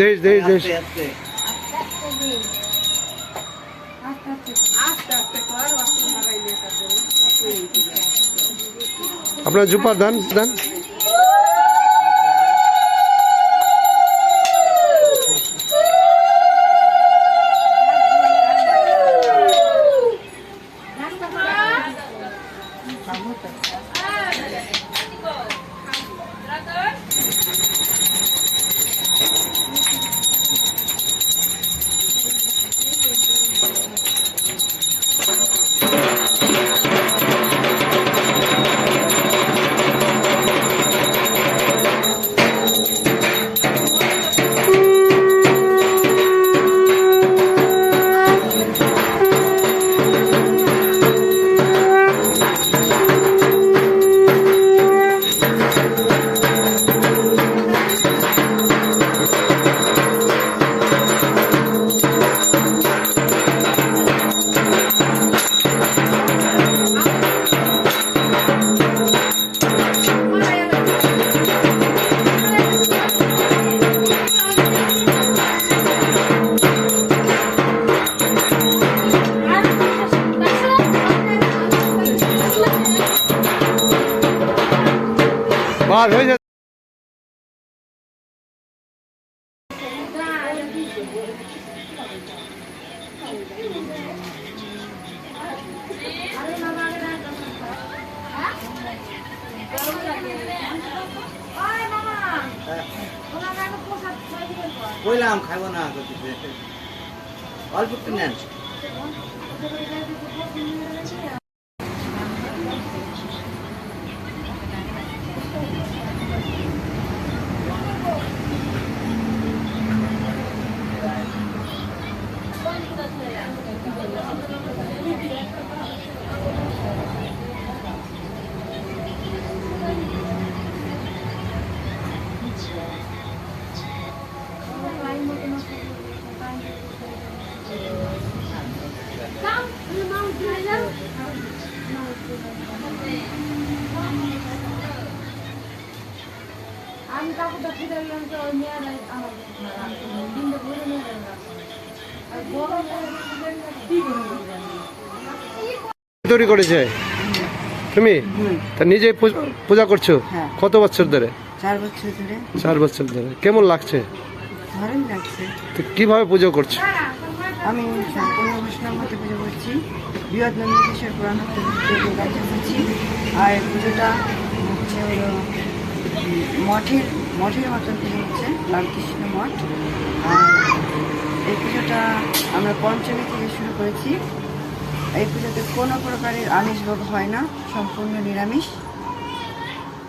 দেশ দেশ দেশ। আপনার জুপার দান দান। Thank you. বার হয়ে যাচ্ছে। কইলাম খাব না অল্প নেন। আমি কাপড় দেখতে দেখলাম যে ওই মেয়েরা আমার দিনটা ঘুরে নিয়ে আর গরম কি তৈরি করেছে? তুমি? তা নিজে পূজা- করছ? হ্যাঁ। কত বছর ধরে? চার বছর ধরে। চার বছর ধরে। কেমন লাগছে? ভালোই লাগছে। তো কীভাবে পুজো করছ? আমি সম্পূর্ণ বৈষ্ণব মতে পুজো করছি। বৃহৎ নন্দিকেশ্বর পুরাণ করছি আর পুজোটা হচ্ছে হলো উম, মঠের মঠের মতন পুজো হচ্ছে, রামকৃষ্ণ মঠ। আর এই পুজোটা আমরা পঞ্চমী থেকে শুরু করেছি। এই পুজোতে কোনো প্রকারের আমিষ ভোগ হয় না, সম্পূর্ণ নিরামিষ।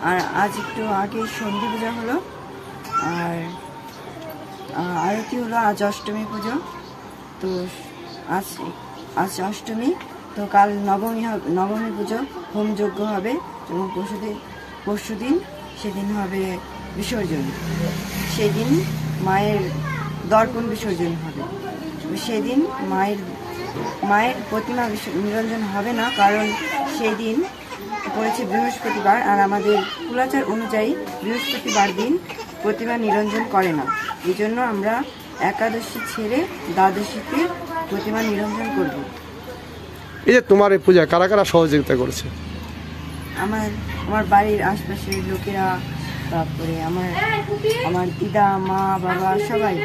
আর আজ একটু আগে সন্ধি পূজা হলো, আর আরতি হলো আজ অষ্টমী পুজো। তো আজ আজ অষ্টমী, তো কাল নবমী হবে, নবমী পুজো, হোমযজ্ঞ হবে এবং পরশুদিন পরশু দিন সেদিন হবে বিসর্জন। সেদিন মায়ের দর্পণ বিসর্জন হবে। সেদিন মায়ের মায়ের প্রতিমা নিরঞ্জন হবে না, কারণ সেই দিন পড়েছে বৃহস্পতিবার আর আমাদের কুলাচার অনুযায়ী বৃহস্পতিবার দিন প্রতিমা নিরঞ্জন করে না। এই জন্য আমরা একাদশী ছেড়ে দ্বাদশীতে প্রতিমা নিরঞ্জন করব। এই যে তোমার এই পূজা, কারা কারা সহযোগিতা করেছে? আমার আমার বাড়ির আশপাশের লোকেরা তারপরে আমার আমার দিদা মা বাবা সবাই।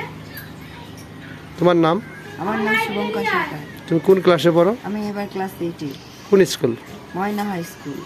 তোমার নাম? আমার নাম শুভঙ্কর সরকার। তুমি কোন ক্লাসে পড়ো? আমি এবার ক্লাস এইটে। কোন স্কুল? ময়না হাই স্কুল।